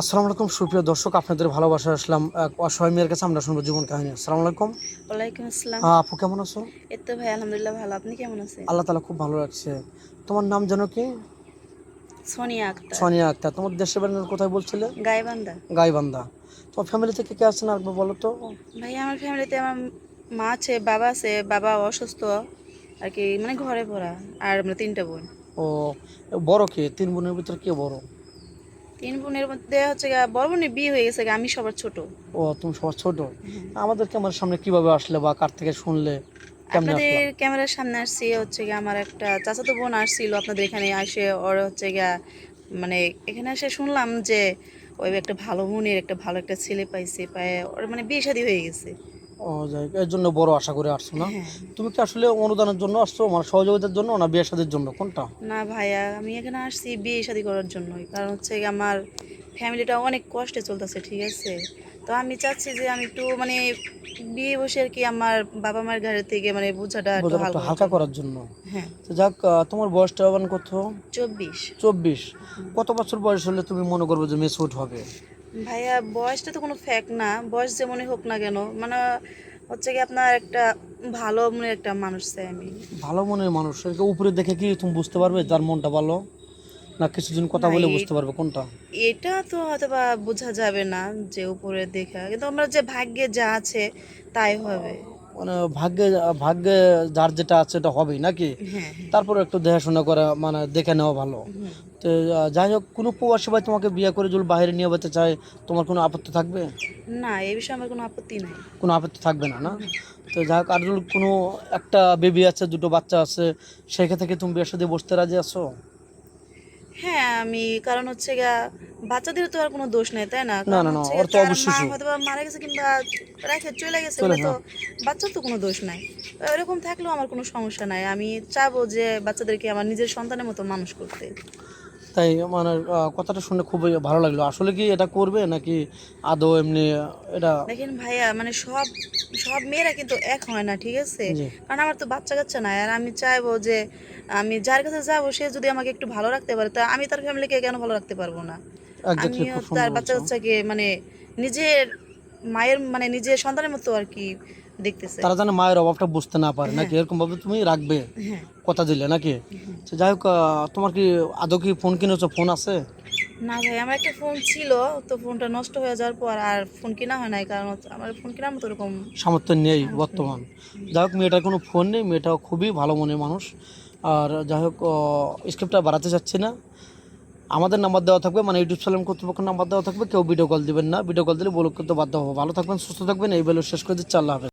আসসালামু আলাইকুম সুপ্রিয় দর্শক আপনাদের ভালোবাসা আসলাম অসহায় মেয়ের কাছে আমরা শুনব জীবন কাহিনী। আসসালামু আলাইকুম। ওয়ালাইকুম আসসালাম। আপু কেমন আছো? এই তো ভাই আলহামদুলিল্লাহ ভালো। আপনি কেমন আছেন? আল্লাহ তালা খুব ভালো রাখছে। তোমার নাম জানো কি? সোনিয়া আক্তার। সোনিয়া আক্তার। তোমার দেশের বাড়ির কোথায় বলছিলে? গাইবান্ধা। গাইবান্ধা। তোমার ফ্যামিলি থেকে কে আছেন আর বলো তো? ভাই আমার ফ্যামিলিতে আমার মা আছে বাবা আছে বাবা অসুস্থ আর কি মানে ঘরে পড়া আর আমরা তিনটা বোন। ও বড় কে? তিন বোনের ভিতরে কে বড়? তিন বোনের মধ্যে হচ্ছে বড় বোনের বিয়ে হয়ে গেছে আমি সবার ছোট। ও তুমি সবার ছোট? আমাদের ক্যামেরার সামনে কীভাবে আসলে বা কার থেকে শুনলে আপনাদের ক্যামেরার সামনে আসছি হচ্ছে গিয়ে আমার একটা চাচাতো বোন আসছিল আপনাদের এখানে আসে ওর হচ্ছে গিয়া মানে এখানে এসে শুনলাম যে ওই একটা ভালো বোনের একটা ভালো একটা ছেলে পাইছে পায়ে ওর মানে বিয়ে শাদী হয়ে গেছে। ও যাই এর জন্য বড় আশা করে আসছো না? হ্যাঁ। তুমি কি আসলে অনুদানের জন্য আসছো মানে সহযোগিতার জন্য না বিয়ে শাদীর জন্য? কোনটা? না ভাইয়া আমি এখানে আসছি বিয়ে শাদী করার জন্যই। কারণ হচ্ছে আমার ফ্যামিলিটা অনেক কষ্টে চলতেছে ঠিক আছে? তো আমি চাচ্ছি যে আমি একটু মানে বিয়ে বসে আর কি আমার বাবা মায়ের ঘরের থেকে মানে বোঝাটা একটু হালকা করার জন্য। হ্যাঁ। তো যাক তোমার বয়সটা কত? চব্বিশ। চব্বিশ। কত বছর বয়স হলে তুমি মনে করবে যে মেসুট হবে? ভাইয়া বয়সটা তো কোনো ফ্যাক্ট না। বয়স যেমনই হোক না কেন মানে হচ্ছে কি আপনার একটা ভালো মনের একটা মানুষ চাই আমি। ভালো মনের মানুষ উপরে দেখে কি তুমি বুঝতে পারবে যার মনটা ভালো? না কিছুদিন কথা বলে বুঝতে পারবে কোনটা? এটা তো হয়তো বা বোঝা যাবে না যে উপরে দেখা। কিন্তু আমরা যে ভাগ্যে যা আছে তাই হবে। মানে ভাগ্যে ভাগ্যে যার যেটা আছে এটা হবেই নাকি? হ্যাঁ তারপরে একটু দেখাশোনা করা মানে দেখে নেওয়া ভালো। তো যাই হোক কোনো প্রবাসী ভাই তোমাকে বিয়ে করে যদি বাইরে নিয়ে যেতে চায় তোমার কোনো আপত্তি থাকবে? না এই বিষয়ে আমার কোনো আপত্তি নাই। কোনো আপত্তি থাকবে না না? তো যাই হোক আর কোনো একটা বেবি আছে দুটো বাচ্চা আছে সেক্ষেত্রে তুমি বিয়ের সাথে বসতে রাজি আছো? হ্যাঁ আমি কারণ হচ্ছে গা বাচ্চাদের তো আর কোনো দোষ নেই তাই না? না, কারণ না, ওর তো অবশ্যই হয়তো বা মারা গেছে কিংবা রেখে চলে গেছে। তো বাচ্চার তো কোনো দোষ নাই। এরকম থাকলেও আমার কোনো সমস্যা নাই। আমি চাবো যে বাচ্চাদেরকে আমার নিজের সন্তানের মতো মানুষ করতে। তাই মানে কথাটা শুনে খুবই ভালো লাগল। আসলে কি এটা করবে নাকি আদৌ এমনি এটা দেখেন ভাইয়া মানে সব সব মেয়েরা কিন্তু এক হয় না ঠিক আছে? কারণ আমার তো বাচ্চা কাচ্চা নাই আর আমি চাইব যে আমি যার কাছে যাব সে যদি আমাকে একটু ভালো রাখতে পারে তা আমি তার ফ্যামিলিকে কেন ভালো রাখতে পারব না? আমিও তার বাচ্চা। কাচ্চাকে মানে নিজের মায়ের মানে নিজের সন্তানের মতো আর কি দেখতেছে। তারা যেন মায়ের অভাবটা বুঝতে না পারে। নাকি এরকম ভাবে তুমি রাখবে হ্যাঁ। কথা দিলে নাকি? যাই হোক তোমার কি আদৌ কি ফোন কিনেছো? ফোন আছে? না ভাই আমার একটা ফোন ছিল তো ফোনটা নষ্ট হয়ে যাওয়ার পর আর ফোন কেনা হয় নাই। কারণ আমার ফোন কেনার মতো এরকম সামর্থ্য নেই বর্তমান। যাই হোক মেয়েটার কোনো ফোন নেই মেয়েটা খুবই ভালো মনের মানুষ। আর যাই হোক স্ক্রিপ্টটা বাড়াতে চাচ্ছি না। আমাদের নাম্বার দেওয়া থাকবে মানে ইউটিউব চ্যানেল কর্তৃপক্ষের নাম্বার দেওয়া থাকবে কেউ ভিডিও কল দিবেন না। ভিডিও কল দিলে বলুক করতে বাধ্য হব। ভালো থাকবেন সুস্থ থাকবেন। এই বেলো শেষ করে দিচ্ছি। আল্লাহ হাফেজ।